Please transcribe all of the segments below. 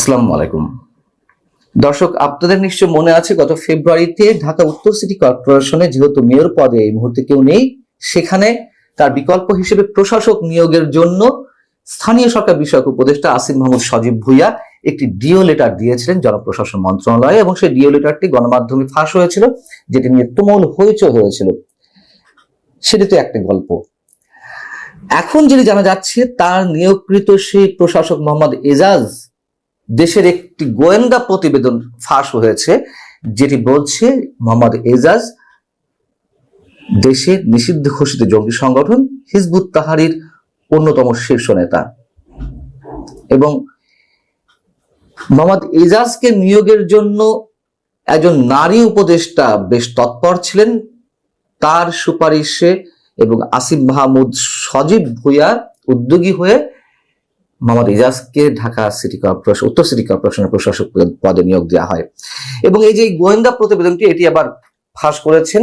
আসসালামু আলাইকুম। দর্শক, আপনাদের নিশ্চয় মনে আছে, গত ফেব্রুয়ারিতে ঢাকা উত্তর সিটি কর্পোরেশনে যেহেতু মেয়র পদে এই মুহূর্তে কেউ নেই, সেখানে তার বিকল্প হিসেবে প্রশাসক নিয়োগের জন্য স্থানীয় সরকার বিষয়ক উপদেষ্টা আসিফ মাহমুদ সজীব ভুইয়া একটি ডিও লেটার দিয়েছিলেন জনপ্রশাসন মন্ত্রণালয়ে এবং সেই ডিও লেটারটি গণমাধ্যমে ফাঁস হয়েছিল, যেটি নিয়ে তুমুল হইচই হয়েছিল। সেটি তো একটা গল্প। এখন যেটি জানা যাচ্ছে, তার নিয়োগকৃত সেই প্রশাসক মোহাম্মদ এজাজ দেশের একটি গোয়েন্দা প্রতিবেদন ফাঁস হয়েছে, যেটি বলছে মোহাম্মদ এজাজ দেশের নিষিদ্ধ ঘোষিত জঙ্গি সংগঠন হিজবুত তাহারির অন্যতম শীর্ষ নেতা। এবং মোহাম্মদ এজাজকে নিয়োগের জন্য একজন নারী উপদেষ্টা বেশ তৎপর ছিলেন। তার সুপারিশে এবং আসিফ মাহমুদ সজীব ভুইয়া উদ্যোগী হয়ে মোহাম্মদ ইজাজকে ঢাকা সিটি কর্পোরেশন, উত্তর সিটি কর্পোরেশনের প্রশাসক পদে নিয়োগ দেওয়া হয়। এবং এই যে গোয়েন্দা প্রতিবেদনটি, এটি আবার ফাঁস করেছেন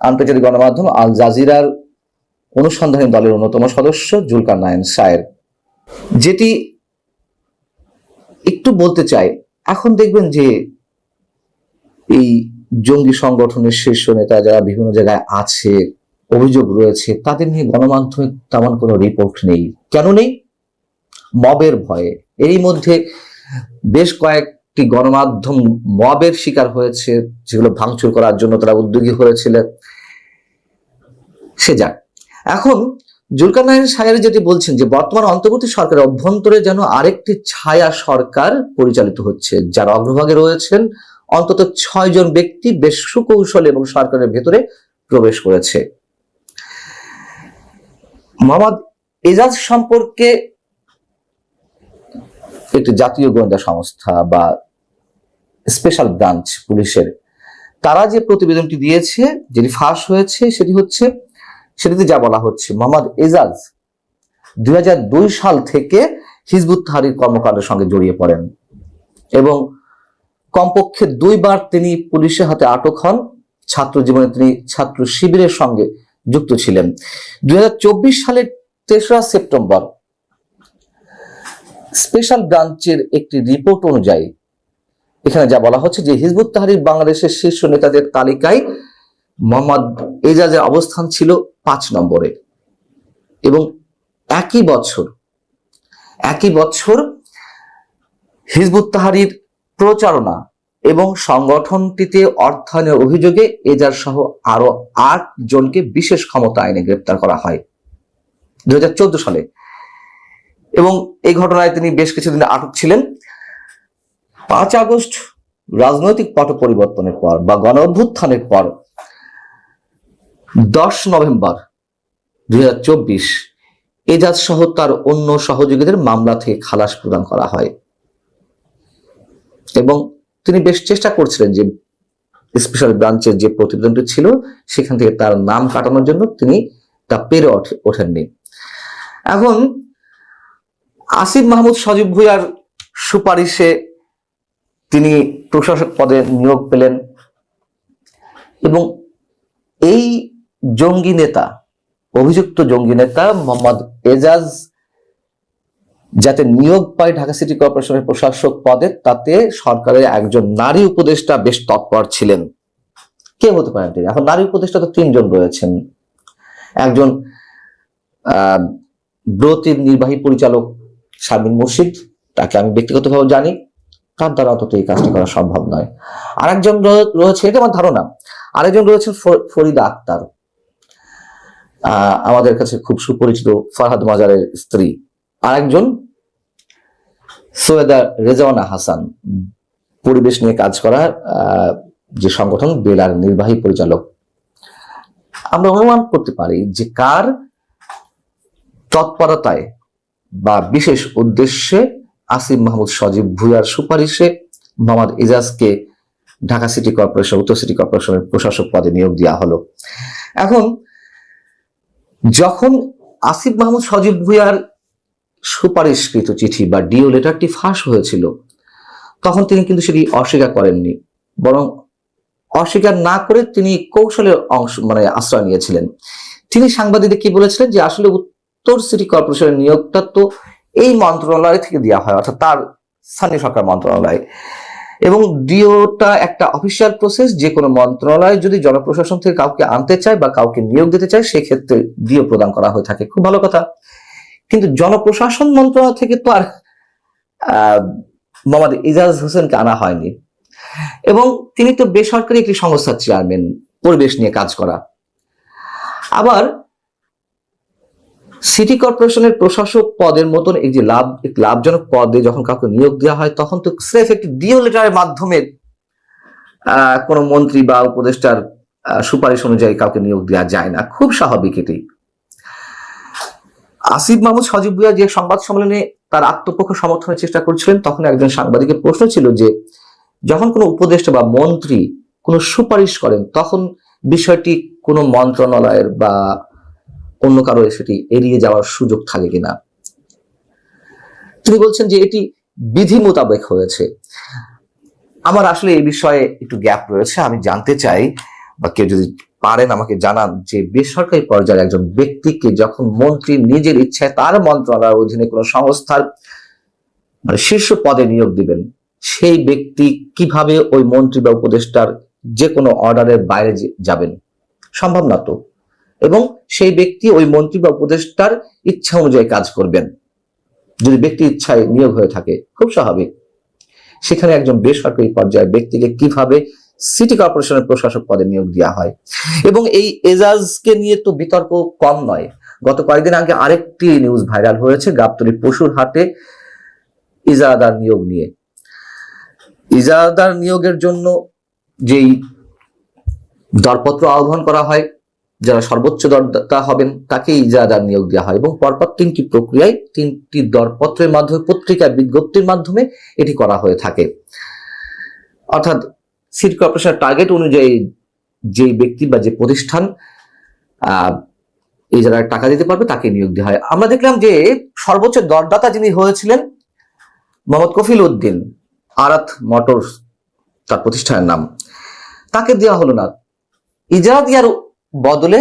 আন্তর্জাতিক গণমাধ্যম আল জাজিরার অনুসন্ধানী দলের অন্যতম সদস্য জুলকার নায়ন সায়ের যেটি একটু বলতে চাই, এখন দেখবেন যে এই জঙ্গি সংগঠনের শীর্ষ নেতা যারা বিভিন্ন জায়গায় আছে, অভিযোগ রয়েছে, তাদের নিয়ে গণমাধ্যমে তেমন কোনো রিপোর্ট নেই। কেন নেই? মবের ভয়ে। এরই মধ্যে বেশ কয়েকটি গণমাধ্যম মবের শিকার হয়েছে, যেগুলো ভাঙচুর করার জন্য তারা উদ্যোগী হয়েছিলেন। সে যাক। এখন জুলকার সাহের যেটি বলছেন যে, বর্তমান অন্তর্বর্তী সরকারের অভ্যন্তরে যেন আরেকটি ছায়া সরকার পরিচালিত হচ্ছে, যার অগ্রভাগে রয়েছেন অন্তত ছয় জন ব্যক্তি বেশ সুকৌশল এবং সরকারের ভেতরে প্রবেশ করেছে। মোহাম্মদ এজাজ সম্পর্কে একটি জাতীয় গোয়েন্দা সংস্থা বা স্পেশাল ব্রাঞ্চ পুলিশের, তারা যে প্রতিবেদনটি দিয়েছে, যেটি ফাঁস হয়েছে, সেটি হচ্ছে, সেটিতে যা বলা হচ্ছে, মোহাম্মদ এজাজ দুই হাজার দুই সাল থেকে হিজবুত তাহারির কর্মকাণ্ডের সঙ্গে জড়িয়ে পড়েন এবং কমপক্ষে দুইবার তিনি পুলিশের হাতে আটক হন। ছাত্র জীবনে তিনি ছাত্র শিবিরের সঙ্গে যুক্ত ছিলেন। দুই হাজার চব্বিশ সালের তেসরা সেপ্টেম্বর স্পেশাল ব্রাঞ্চের একটি রিপোর্ট অনুযায়ী, এখানে যা বলা হচ্ছে যে হিজবুত তাহারির বাংলাদেশের শীর্ষ নেতাদের তালিকায় মোহাম্মদ এজাজের অবস্থান ছিল পাঁচ নম্বরে। এবং একই বছর একই বছর হিজবুত তাহারির প্রচারণা এবং সংগঠনটিতে অর্থায়নের অভিযোগে এজার সহ আরও আট জনকে বিশেষ ক্ষমতা আইনে গ্রেপ্তার করা হয়। দু হাজার চোদ্দ সালে এবং এই ঘটনায় তিনি বেশ কিছুদিন আটক ছিলেন। পাঁচ আগস্ট রাজনৈতিক পট পরিবর্তনের পর বা গণ অভ্যুত্থানের পর দশ নভেম্বর দুই এজাজ সহ তার অন্য সহযোগীদের মামলা থেকে খালাস প্রদান করা হয়। এবং তিনি বেশ চেষ্টা করছিলেন যে স্পেশাল ব্রাঞ্চের যে প্রতিবেদনটি ছিল, সেখান থেকে তার নাম কাটানোর জন্য তিনি তা পেরে ওঠেননি। এখন আসিফ মাহমুদ সজীব ভুইয়ার সুপারিশে তিনি প্রশাসক পদে নিয়োগ পেলেন। এবং এই জঙ্গি নেতা, অভিযুক্ত জঙ্গি নেতা মোহাম্মদ এজাজ যাতে নিয়োগ পায় ঢাকা সিটি কর্পোরেশনের প্রশাসক পদে, তাতে সরকারের একজন নারী উপদেষ্টা বেশ তৎপর ছিলেন। কে হতে পারেন তিনি? এখন নারী উপদেষ্টা তো তিনজন রয়েছেন। একজন, আহ, ব্রতির নির্বাহী পরিচালক শামিন মুর্শিদ, তাকে আমি ব্যক্তিগতভাবে জানি তার দ্বারা অন্তত এই কাজটি করা সম্ভব নয়। আরেকজন রয়েছে, এটা আমার ধারণা, আরেকজন রয়েছেন ফরিদা আক্তার আমাদের কাছে খুব সুপরিচিত ফারহাদ মাজারের স্ত্রী। আরেকজন, সৈয়দা রেজাওয়ানা হাসান, পরিবেশ নিয়ে কাজ করা যে সংগঠন বেলার নির্বাহী পরিচালক। আমরা অনুমান করতে পারি যে কার তৎপরতায় বা বিশেষ উদ্দেশ্যে আসিফ মাহমুদ সজীব ভুয়ার সুপারিশে মোহাম্মদ ইজাজকে ঢাকা সিটি কর্পোরেশন, উত্তর সিটি কর্পোরেশনের প্রশাসক পদে নিয়োগ দেওয়া হলো। এখন, যখন আসিফ মাহমুদ সজীব ভুয়ার সুপারিশকৃত চিঠি বা ডিও লেটারটি ফাঁস হয়েছিল, তখন তিনি কিন্তু সেটি অস্বীকার করেননি। বরং অস্বীকার না করে তিনি কৌশলের অংশ মানে আশ্রয় নিয়েছিলেন। তিনি সাংবাদিকদের কি বলেছিলেন? যে আসলে উত্তর সিটি কর্পোরেশনের নিয়োগটা তো এই মন্ত্রণালয় থেকে দেওয়া হয়, অর্থাৎ তার স্থানীয় সরকার মন্ত্রণালয়। এবং ডিওটা একটা অফিসিয়াল প্রসেস যে কোনো মন্ত্রণালয় যদি জনপ্রশাসন থেকে কাউকে আনতে চায় বা কাউকে নিয়োগ দিতে চায়, সেক্ষেত্রে ডিও প্রদান করা হয়ে থাকে। খুব ভালো কথা। কিন্তু জনপ্রশাসন মন্ত্রণালয় থেকে তো আর মোহাম্মদ ইজাজ হোসেনকে আনা হয়নি। এবং তিনি তো বেসরকারি একটি সংস্থার চেয়ারম্যান পরিবেশ নিয়ে কাজ করা। আবার সিটি কর্পোরেশনের প্রশাসক পদের মতন এই যে লাভ লাভজনক পদে যখন কাউকে নিয়োগ দেওয়া হয়, তখন তো স্রেফ একটি ডিও লেটারের মাধ্যমে কোনো মন্ত্রী বা উপদেষ্টার সুপারিশ অনুযায়ী কাউকে নিয়োগ দেওয়া যায় না। খুব স্বাভাবিক এটি। আসিফ মাহমুদ সজীব ভুইয়া যে সংবাদ সম্মেলনে তার আত্মপক্ষ সমর্থনের চেষ্টা করছিলেন, তখন একজন সাংবাদিকের প্রশ্ন ছিল যে, যখন কোনো উপদেষ্টা বা মন্ত্রী কোনো সুপারিশ করেন, তখন বিষয়টি কোনো মন্ত্রণালয়ের বা অন্য কারও সেটি এড়িয়ে যাওয়ার সুযোগ থাকে কিনা? তিনি বলছেন যে এটি বিধি মোতাবেক হয়েছে। আমার আসলে এই বিষয়ে একটু গ্যাপ রয়েছে। আমি জানতে চাই, বা কেউ যদি পারেন আমাকে জানান যে বেসরকারি পর্যায়ে একজন ব্যক্তিকে যখন মন্ত্রী নিজের ইচ্ছায় তার মন্ত্রণালয়ের অধীনে কোনো সংস্থার মানে শীর্ষ পদে নিয়োগ দিবেন, সেই ব্যক্তি কীভাবে ওই মন্ত্রী বা উপদেষ্টার যে কোনো অর্ডারের বাইরে যাবেন? সম্ভব না তো? এবং সেই ব্যক্তি ওই মন্ত্রী বা উপদেষ্টার ইচ্ছা অনুযায়ী কাজ করবেন। যদি ব্যক্তি ইচ্ছায় নিয়োগ হয়ে থাকে, খুব স্বাভাবিক। সেখানে একজন বেসরকারি পর্যায়ের ব্যক্তিকে কীভাবে সিটি কর্পোরেশনের প্রশাসক পদে নিয়োগ দেওয়া হয়? এবং এই এজাজকে নিয়ে তো বিতর্ক কম নয়। গত কয়েকদিন আগে আরেকটি নিউজ ভাইরাল হয়েছে, গাবতলী পশুর হাটে ইজাদার নিয়োগ নিয়ে। ইজাদার নিয়োগের জন্য যেই দরপত্র আহ্বান করা হয় যারা সর্বোচ্চ দরদাতা হবেন তাকে ইজাদার নিয়োগ দেওয়া হয়। এবং পরপর তিনটি প্রক্রিয়ায় তিনটি দরপত্রের মাধ্যমে পত্রিকায় বিজ্ঞপ্তির মাধ্যমে এটি করা হয়ে থাকে। অর্থাৎ সিটি কর্পোরেশনের টার্গেট অনুযায়ী যে ব্যক্তি বা যে প্রতিষ্ঠান এই যারা টাকা দিতে পারবে, তাকে নিয়োগ দেওয়া হয়। আমরা দেখলাম যে সর্বোচ্চ দরদাতা যিনি হয়েছিলেন, মোহাম্মদ কফিল উদ্দিন, আরাত মোটরস, তার প্রতিষ্ঠানের নাম। তাকে দেওয়া হলো না। ইজারা দেওয়ার বদলে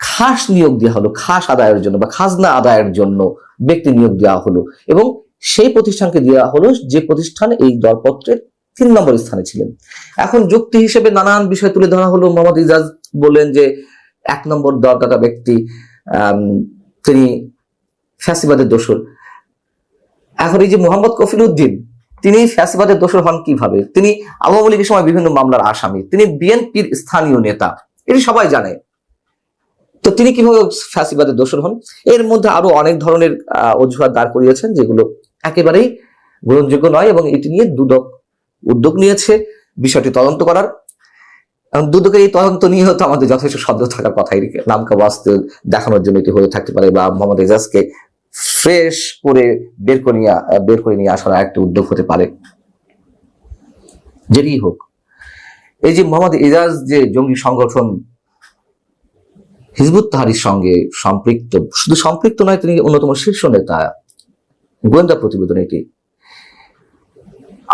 খাস নিয়োগ দেওয়া হলো, খাস আদায়ের জন্য বা খাজনা আদায়ের জন্য ব্যক্তি নিয়োগ দেওয়া হলো এবং সেই প্রতিষ্ঠানকে দেওয়া হলো যে প্রতিষ্ঠান এই দরপত্রের তিন নম্বর স্থানে ছিলেন। এখন যুক্তি হিসেবে নানান বিষয় তুলে ধরা হলো। মোহাম্মদ ইজাজ বললেন যে এক নম্বর দরদাতা ব্যক্তি তিনি ফ্যাসিবাদের দোষর। এখন এই যে মোহাম্মদ কফিল উদ্দিন, তিনি ফ্যাসিবাদের দোষর হন কীভাবে? তিনি আওয়ামী লীগের সময় বিভিন্ন মামলার আসামি। তিনি বিএনপির স্থানীয় নেতা। এটি সবাই জানে। তো তিনি কীভাবে ফ্যাসিবাদের দোষর হন? এর মধ্যে আরও অনেক ধরনের অজুহাত দাঁড় করিয়েছেন, যেগুলো একেবারেই গ্রহণযোগ্য নয় এবং এটি নিয়ে দুদক উদ্যোগ নিয়েছে বিষয়টি তদন্ত করার। দুদকের এই তদন্ত নিয়েও তো আমাদের যথেষ্ট সদ্য থাকার কথা। নামকা বাস্তব দেখানোর জন্য এটি হয়ে থাকতে পারে বা মোহাম্মদ এজাজকে ফ্রেশ করে বের করে নিয়ে, বের করে নিয়ে আসার একটা উদ্যোগ হতে পারে। যেটি হোক। এই যে মোহাম্মদ এজাজ যে জঙ্গি সংগঠন হিজবুত তাহারির সঙ্গে সম্পৃক্ত, শুধু সম্পৃক্ত নয়, তিনি অন্যতম শীর্ষ নেতা, গোয়েন্দা প্রতিবেদন এটি।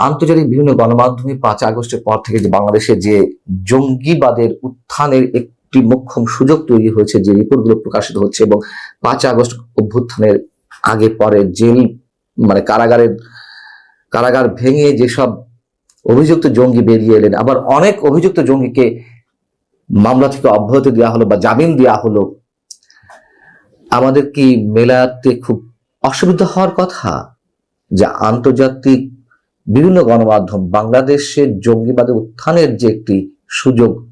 আন্তর্জাতিক বিভিন্ন গণমাধ্যমে পাঁচ আগস্টের পর থেকে যে বাংলাদেশে যে জঙ্গিবাদের উত্থানের একটি মোক্ষম সুযোগ তৈরি হয়েছে, যে রিপোর্টগুলো প্রকাশিত হচ্ছে এবং পাঁচ আগস্ট অভ্যুত্থানের আগে পরে জেল মানে কারাগারের, কারাগার ভেঙে যেসব অভিযুক্ত জঙ্গি বেরিয়ে এলেন। আবার অনেক অভিযুক্ত জঙ্গিকে মামলা থেকে অব্যাহতি দেওয়া হলো বা জামিন দেওয়া হলো। আমাদের কি মেলাতে খুব অসুবিধা হওয়ার কথা? যে আন্তর্জাতিক বিভিন্ন গণমাধ্যম বাংলাদেশের জঙ্গিবাদের উত্থানের যে একটি সুযোগ